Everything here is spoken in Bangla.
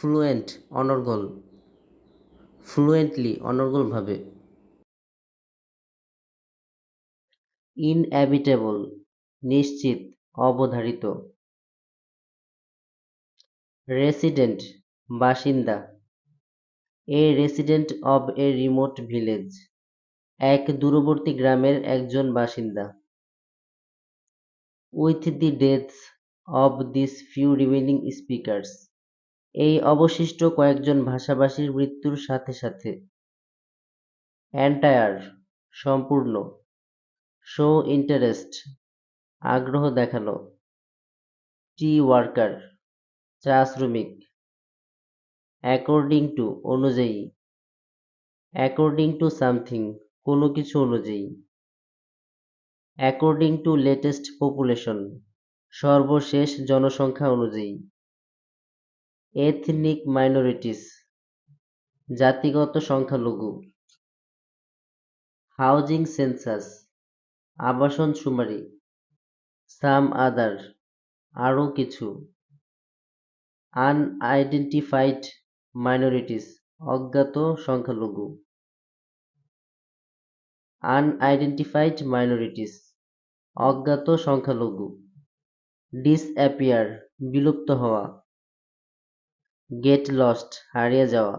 ফ্লুয়েন্ট অনর্গল ফ্লুয়েন্টলি অনর্গলভাবে ইনএভিটেবল নিশ্চিত, অবধারিত। রেসিডেন্ট বাসিন্দা। A resident of a remote village এক দূরবর্তী গ্রামের একজন বাসিন্দা। With the deaths of this few remaining speakers এই অবশিষ্ট কয়েকজন ভাষাভাষীর মৃত্যুর সাথে সাথে। অ্যান্টায়ার সম্পূর্ণ শো ইন্টারেস্ট আগ্রহ দেখানো। টি ওয়ার্কার চা শ্রমিক অ্যাকর্ডিং টু অনুযায়ী। অ্যাকর্ডিং টু সামথিং কোনো কিছু অনুযায়ী। অ্যাকর্ডিং টু লেটেস্ট পপুলেশন সর্বশেষ জনসংখ্যা অনুযায়ী। এথনিক মাইনরিটিস জাতিগত সংখ্যালঘু হাউজিং সেন্সাস আবাসন সুমারি সাম আদার আরও কিছু আনআইডেন্টিফাইড মাইনরিটিস অজ্ঞাত সংখ্যালঘু আনআইডেন্টিফাইড মাইনরিটিস অজ্ঞাত সংখ্যালঘু ডিসঅ্যাপিয়ার বিলুপ্ত হওয়া গেট লস্ট হারিয়ে যাওয়া